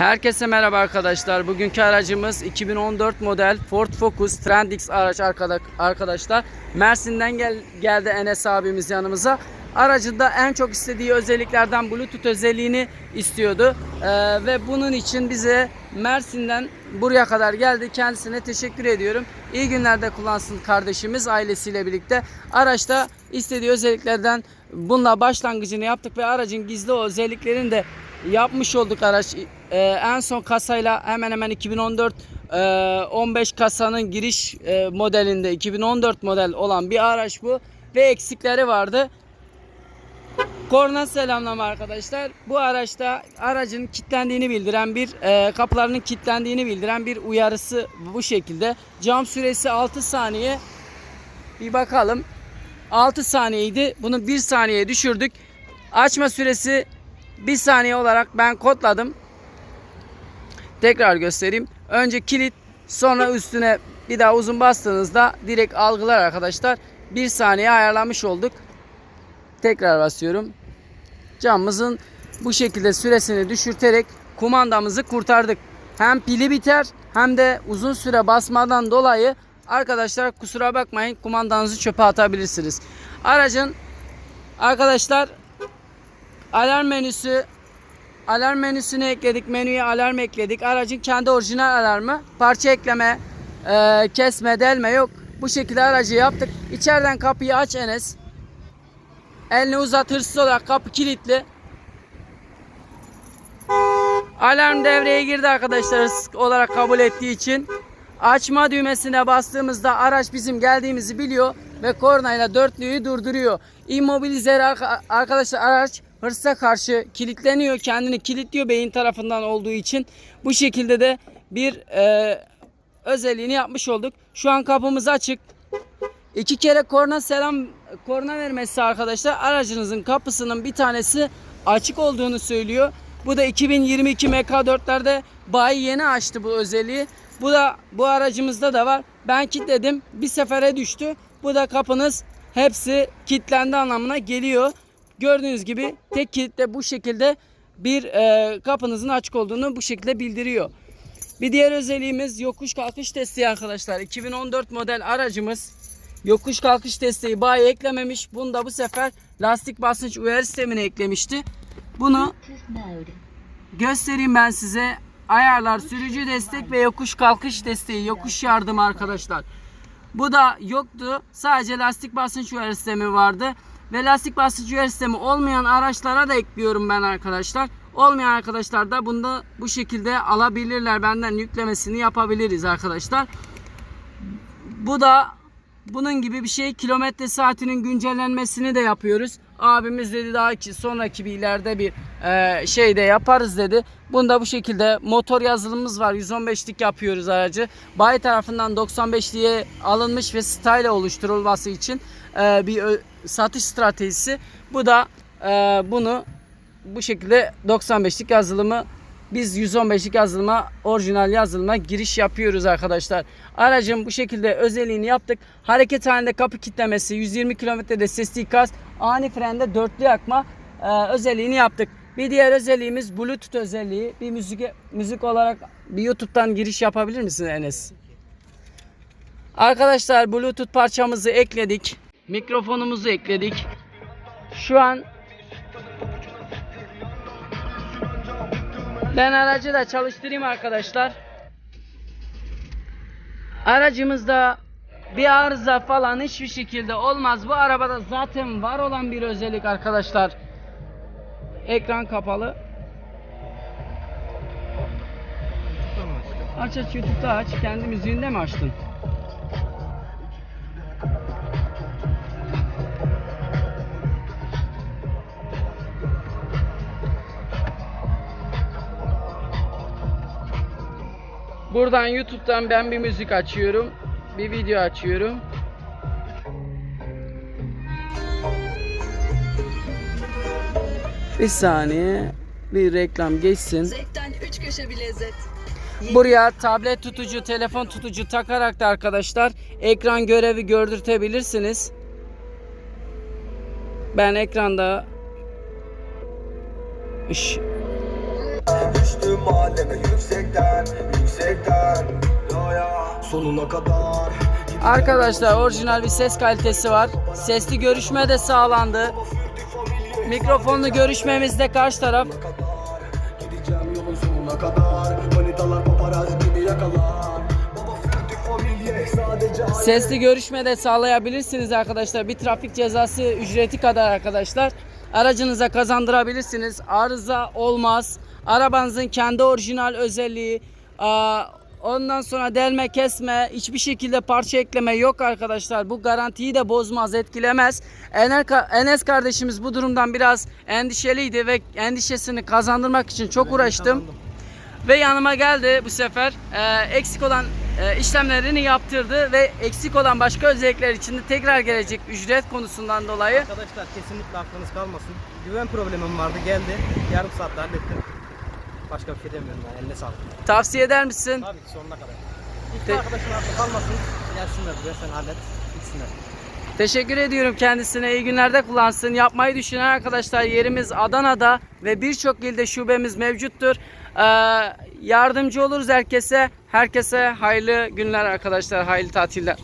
Herkese merhaba arkadaşlar. Bugünkü aracımız 2014 model Ford Focus Trendix araç arkada- arkadaşlar. Mersin'den gel, geldi Enes abimiz yanımıza. Aracında en çok istediği özelliklerden Bluetooth özelliğini istiyordu. Ee, ve bunun için bize Mersin'den buraya kadar geldi. Kendisine teşekkür ediyorum. İyi günlerde kullansın kardeşimiz ailesiyle birlikte. Araçta istediği özelliklerden bununla başlangıcını yaptık ve aracın gizli özelliklerini de yapmış olduk araç. Ee, en son kasayla hemen hemen 2014 e, 15 kasanın giriş e, modelinde 2014 model olan bir araç bu ve eksikleri vardı. Korna selamlama arkadaşlar. Bu araçta aracın kilitlendiğini bildiren bir e, kapılarının kilitlendiğini bildiren bir uyarısı bu şekilde. Cam süresi 6 saniye. Bir bakalım. 6 saniyeydi. Bunu 1 saniyeye düşürdük. Açma süresi 1 saniye olarak ben kodladım. Tekrar göstereyim. Önce kilit sonra üstüne bir daha uzun bastığınızda direkt algılar arkadaşlar. 1 saniye ayarlamış olduk. Tekrar basıyorum. Camımızın bu şekilde süresini düşürterek kumandamızı kurtardık. Hem pili biter hem de uzun süre basmadan dolayı arkadaşlar kusura bakmayın kumandanızı çöpe atabilirsiniz. Aracın arkadaşlar alarm menüsü alarm menüsünü ekledik. Menüye alarm ekledik. Aracın kendi orijinal alarmı. Parça ekleme, e, kesme, delme yok. Bu şekilde aracı yaptık. İçeriden kapıyı aç Enes. Elini uzat hırsız olarak kapı kilitli. Alarm devreye girdi arkadaşlar hırsız olarak kabul ettiği için. Açma düğmesine bastığımızda araç bizim geldiğimizi biliyor ve kornayla dörtlüyü durduruyor. İmmobilize arka- arkadaşlar araç hırsa karşı kilitleniyor. Kendini kilitliyor beyin tarafından olduğu için. Bu şekilde de bir e, özelliğini yapmış olduk. Şu an kapımız açık. İki kere korna selam korna vermesi arkadaşlar aracınızın kapısının bir tanesi açık olduğunu söylüyor. Bu da 2022 MK4'lerde bayi yeni açtı bu özelliği. Bu da bu aracımızda da var. Ben kilitledim. Bir sefere düştü. Bu da kapınız hepsi kilitlendi anlamına geliyor. Gördüğünüz gibi tek kilitle bu şekilde bir e, kapınızın açık olduğunu bu şekilde bildiriyor. Bir diğer özelliğimiz yokuş kalkış desteği arkadaşlar. 2014 model aracımız yokuş kalkış desteği bayi eklememiş. Bunu da bu sefer lastik basınç uyarı sistemine eklemişti. Bunu göstereyim ben size. Ayarlar, sürücü destek ve yokuş kalkış desteği, yokuş yardımı arkadaşlar. Bu da yoktu. Sadece lastik basınç uyarı sistemi vardı. Ve lastik basınç uyarı sistemi olmayan araçlara da ekliyorum ben arkadaşlar. Olmayan arkadaşlar da bunda bu şekilde alabilirler. Benden yüklemesini yapabiliriz arkadaşlar. Bu da bunun gibi bir şey. Kilometre saatinin güncellenmesini de yapıyoruz. Abimiz dedi daha ki sonraki bir ileride bir e, şey de yaparız dedi. Bunda bu şekilde motor yazılımımız var. 115'lik yapıyoruz aracı. Bayi tarafından 95'liğe alınmış ve style oluşturulması için e, bir ö- satış stratejisi. Bu da e, bunu bu şekilde 95'lik yazılımı biz 115'lik yazılıma orijinal yazılıma giriş yapıyoruz arkadaşlar. Aracın bu şekilde özelliğini yaptık. Hareket halinde kapı kilitlemesi, 120 kilometrede sesli ikaz, ani frende dörtlü yakma e, özelliğini yaptık. Bir diğer özelliğimiz Bluetooth özelliği. Bir müzik müzik olarak bir YouTube'dan giriş yapabilir misin Enes? Arkadaşlar Bluetooth parçamızı ekledik. Mikrofonumuzu ekledik. Şu an Ben aracı da çalıştırayım arkadaşlar. Aracımızda bir arıza falan hiçbir şekilde olmaz. Bu arabada zaten var olan bir özellik arkadaşlar. Ekran kapalı. Aç aç YouTube'da aç. Kendi müziğinde mi açtın? Buradan YouTube'dan ben bir müzik açıyorum. Bir video açıyorum. Bir saniye. Bir reklam geçsin. Zevkten üç köşe bir lezzet. Buraya tablet tutucu, telefon tutucu takarak da arkadaşlar ekran görevi gördürtebilirsiniz. Ben ekranda Üş. Düştüm aleme yüksekten Yüksekten Sonuna kadar Arkadaşlar orijinal bir ses kalitesi var. Sesli görüşme de sağlandı. Mikrofonlu görüşmemizde karşı taraf. Gideceğim yolun sonuna kadar Manitalar paparazzi gibi yakalar Sesli görüşme de sağlayabilirsiniz arkadaşlar. Bir trafik cezası ücreti kadar arkadaşlar. Aracınıza kazandırabilirsiniz. Arıza olmaz. Arabanızın kendi orijinal özelliği. Ondan sonra delme kesme hiçbir şekilde parça ekleme yok arkadaşlar. Bu garantiyi de bozmaz etkilemez. Enes kardeşimiz bu durumdan biraz endişeliydi ve endişesini kazandırmak için çok uğraştım. Ve yanıma geldi bu sefer. Ee, eksik olan e, işlemlerini yaptırdı ve eksik olan başka özellikler için de tekrar gelecek ücret konusundan dolayı. Arkadaşlar kesinlikle aklınız kalmasın. Güven problemim vardı geldi. Yarım saatte hallettim. Başka bir şey demiyorum ben. Eline sağlık. Tavsiye eder misin? Tabii ki sonuna kadar. Hiç Te- arkadaşın aklı kalmasın. Gelsinler buraya sen hallet. Gitsinler. Teşekkür ediyorum kendisine. İyi günlerde kullansın. Yapmayı düşünen arkadaşlar yerimiz Adana'da ve birçok ilde şubemiz mevcuttur. Ee, yardımcı oluruz herkese. Herkese hayırlı günler arkadaşlar. Hayırlı tatiller.